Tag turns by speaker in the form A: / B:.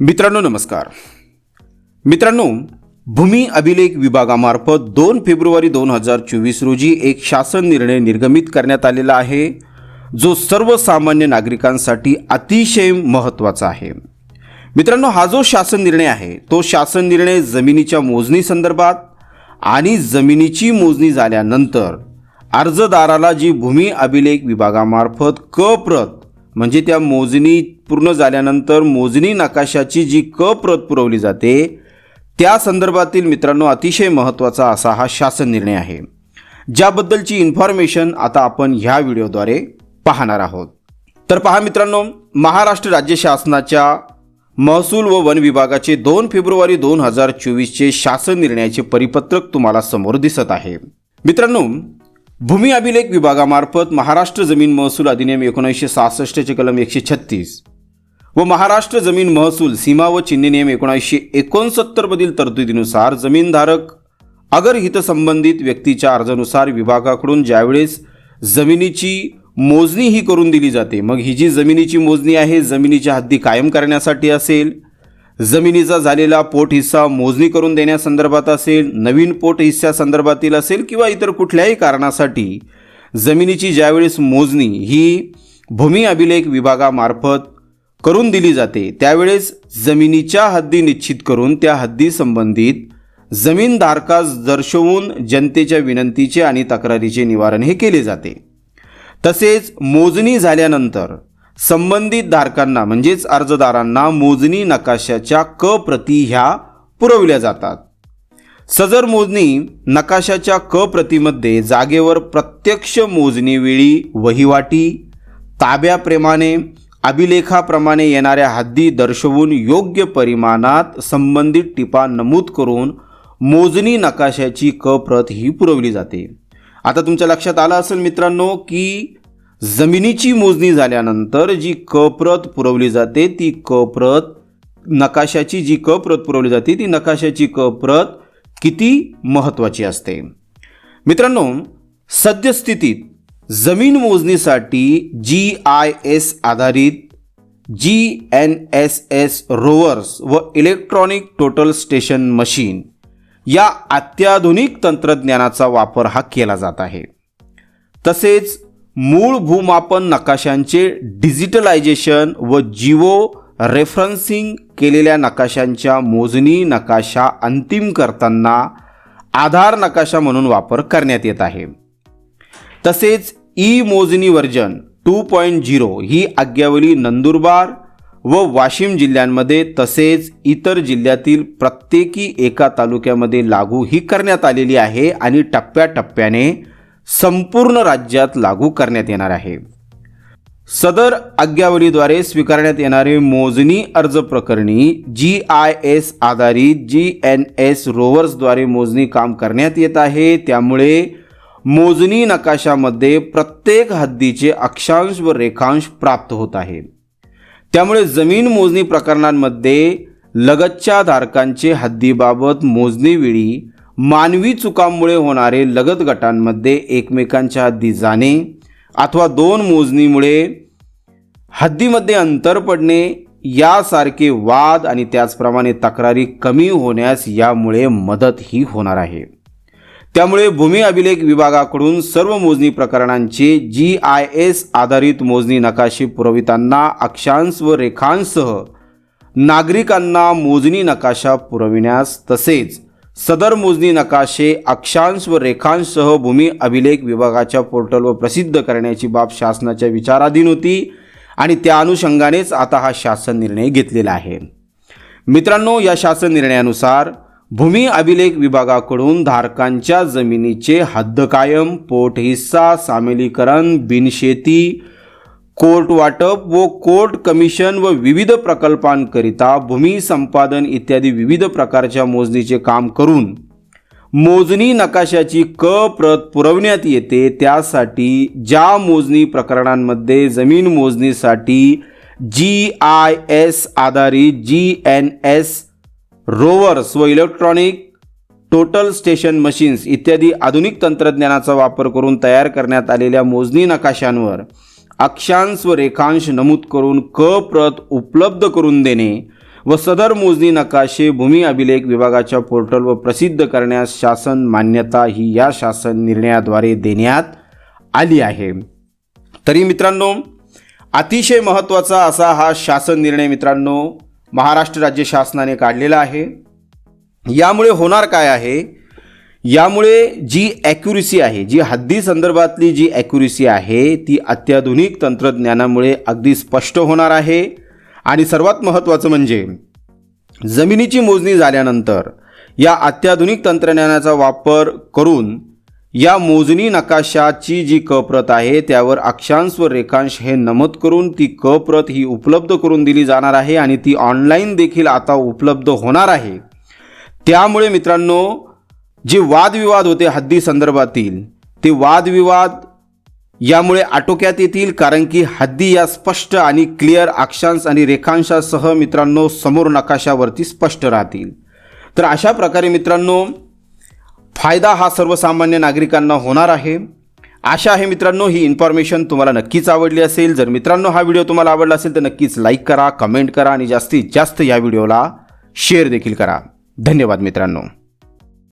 A: मित्रांनो नमस्कार. मित्रांनो भूमी अभिलेख विभागामार्फत दोन फेब्रुवारी दोन हजार चोवीस रोजी एक शासन निर्णय निर्गमित करण्यात आलेला आहे जो सर्वसामान्य नागरिकांसाठी अतिशय महत्त्वाचा आहे. मित्रांनो हा जो शासन निर्णय आहे तो शासन निर्णय जमिनीच्या मोजणी संदर्भात आणि जमिनीची मोजणी झाल्यानंतर अर्जदाराला जी भूमी अभिलेख विभागामार्फत क प्रत म्हणजे त्या मोजणी पूर्ण झाल्यानंतर मोजणी नकाशाची जी क प्रत पुरवली जाते त्या संदर्भातील मित्रांनो अतिशय महत्त्वाचा असा हा शासन निर्णय आहे. ज्याबद्दलची इन्फॉर्मेशन आता आपण ह्या व्हिडिओद्वारे पाहणार आहोत. तर पहा मित्रांनो महाराष्ट्र राज्य शासनाच्या महसूल व वन विभागाचे दोन फेब्रुवारी दोन हजार चोवीसचे शासन निर्णयाचे परिपत्रक तुम्हाला समोर दिसत आहे. मित्रांनो भूमी अभिलेख विभागामार्फत महाराष्ट्र जमीन महसूल अधिनियम एकोणीसशे सहासष्टचे कलम एकशे छत्तीस व महाराष्ट्र जमीन महसूल सीमा व चिन्ह नियम एकोणीसशे एकोणसत्तरमधील तरतुदीनुसार जमीनधारक अगर हितसंबंधित व्यक्तीच्या अर्जानुसार विभागाकडून ज्यावेळेस जमिनीची मोजणी ही करून दिली जाते मग ही जी जमिनीची मोजणी आहे जमिनीच्या हद्दी कायम करण्यासाठी असेल जमिनीचा झालेला पोट हिस्सा मोजणी करून देण्यासंदर्भात असेल नवीन पोट हिस्स्यासंदर्भातील असेल किंवा इतर कुठल्याही कारणासाठी जमिनीची ज्यावेळेस मोजणी ही भूमी अभिलेख विभागामार्फत करून दिली जाते त्यावेळेस जमिनीच्या हद्दी निश्चित करून त्या हद्दी संबंधित जमीनधारकास दर्शवून जनतेच्या विनंतीचे आणि तक्रारीचे निवारण हे केले जाते. तसेच मोजणी झाल्यानंतर संबंधित धारकांना म्हणजेच अर्जदारांना मोजणी नकाशाच्या क प्रती ह्या पुरवल्या जातात. सजर मोजणी नकाशाच्या क प्रतीमध्ये जागेवर प्रत्यक्ष मोजणीवेळी वहिवाटी ताब्याप्रेमाने अभिलेखाप्रमाणे येणाऱ्या हद्दी दर्शवून योग्य परिमाणात संबंधित टिपा नमूद करून मोजणी नकाशाची क प्रत ही पुरवली जाते. आता तुमच्या लक्षात आलं असेल मित्रांनो की जमिनीची मोजणी झाल्यानंतर जी क प्रत पुरवली जाते ती क प्रत नकाशाची जी क प्रत पुरवली जाते ती नकाशाची क प्रत किती महत्त्वाची असते? मित्रांनो सद्यस्थितीत जमीन मोजणीसाठी जी आय एस आधारित G N S S rovers व इलेक्ट्रॉनिक टोटल स्टेशन मशीन या अत्याधुनिक तंत्रज्ञानाचा वापर हा केला जात आहे. तसेच मूळ भूमापन नकाशांचे डिजिटलायझेशन व जिओ रेफरन्सिंग केलेल्या नकाशांच्या मोजणी नकाशा अंतिम करताना आधार नकाशा म्हणून वापर करण्यात येत आहे. तसेच ई मोजणी वर्जन टू पॉईंट झिरो ही आज्ञावली नंदुरबार व वाशिम जिल्ह्यांमध्ये तसेच इतर जिल्ह्यातील प्रत्येकी एका तालुक्यामध्ये लागू ही करण्यात आलेली आहे आणि टप्प्याटप्प्याने संपूर्ण राज्यात लागू करण्यात येणार आहे. सदर आज्ञावलीद्वारे स्वीकारण्यात येणारे मोजणी अर्ज प्रकरणी जी आय एस आधारित जी एन एस रोवर्सद्वारे मोजणी काम करण्यात येत आहे. त्यामुळे मोजणी नकाशामध्ये प्रत्येक हद्दीचे अक्षांश व रेखांश प्राप्त होत आहे. त्यामुळे जमीन मोजणी प्रकरणांमध्ये लगतच्या धारकांचे हद्दीबाबत मोजणीवेळी मानवी चुकांमुळे होणारे लगत गटांमध्ये एकमेकांच्या हद्दी जाणे अथवा दोन मोजणीमुळे हद्दीमध्ये अंतर पडणे यासारखे वाद आणि त्याचप्रमाणे तक्रारी कमी होण्यास यामुळे मदत ही होणार आहे. त्यामुळे भूमी अभिलेख विभागाकडून सर्व मोजणी प्रकरणांचे जी आय एस आधारित मोजणी नकाशे पुरविताना अक्षांश व रेखांसह नागरिकांना मोजणी नकाशा पुरविण्यास तसेच सदर मोजणी नकाशे अक्षांश व रेखांसह भूमी अभिलेख विभागाच्या पोर्टलवर प्रसिद्ध करण्याची बाब शासनाच्या विचाराधीन होती आणि त्या अनुषंगानेच आता हा शासन निर्णय घेतलेला आहे. मित्रांनो या शासन निर्णयानुसार भूमी अभिलेख विभागाकडून धारकांच्या जमिनीचे हद्द कायम पोट हिस्सा सामिलीकरण बिनशेती कोर्ट वाटप व कोर्ट कमिशन व विविध प्रकल्पांकरिता भूमी संपादन इत्यादी विविध प्रकारच्या मोजणीचे काम करून मोजणी नकाशाची क प्रत पुरवण्यात येते. त्यासाठी ज्या मोजणी प्रकरणांमध्ये जमीन मोजणीसाठी जी आय एस आधारित जी एन एस रोवर्स व इलेक्ट्रॉनिक टोटल स्टेशन मशीन्स इत्यादी आधुनिक तंत्रज्ञानाचा वापर करून तयार करण्यात आलेल्या मोजणी नकाशांवर अक्षांश व रेखांश नमूद करून क प्रत उपलब्ध करून देणे व सदर मोजणी नकाशे भूमी अभिलेख विभागाच्या पोर्टलवर प्रसिद्ध करण्यास शासन मान्यता ही या शासन निर्णयाद्वारे देण्यात आली आहे. तरी मित्रांनो अतिशय महत्त्वाचा असा हा शासन निर्णय मित्रांनो महाराष्ट्र राज्य शासनाने काढलेला आहे. यामुळे होणार काय आहे? यामुळे जी ॲक्युरेसी आहे जी हद्दी संदर्भातली जी ॲक्युरेसी आहे ती अत्याधुनिक तंत्रज्ञानामुळे अगदी स्पष्ट होणार आहे. आणि सर्वात महत्त्वाचं म्हणजे जमिनीची मोजणी झाल्यानंतर या अत्याधुनिक तंत्रज्ञानाचा वापर करून या मोजणी नकाशाची जी क प्रत आहे त्यावर अक्षांश व रेखांश हे नमूद करून ती क प्रत ही उपलब्ध करून दिली जाणार आहे आणि ती ऑनलाईन देखील आता उपलब्ध होणार आहे. त्यामुळे मित्रांनो जे वादविवाद होते हद्दी संदर्भातील ते वादविवाद यामुळे आटोक्यात येतील कारण की हद्दी या स्पष्ट आणि क्लिअर अक्षांश आणि रेखांशासह मित्रांनो समोर नकाशावरती स्पष्ट राहतील. तर अशा प्रकारे मित्रांनो फायदा हा सर्वसामान्य नागरिकांना होणार आहे. आशा आहे मित्रांनो ही इन्फॉर्मेशन तुम्हाला नक्कीच आवडली असेल. जर मित्रांनो हा व्हिडिओ तुम्हाला आवडला असेल तर नक्कीच लाईक करा कमेंट करा आणि जास्तीत जास्त या व्हिडिओला शेअर देखील करा. धन्यवाद मित्रांनो.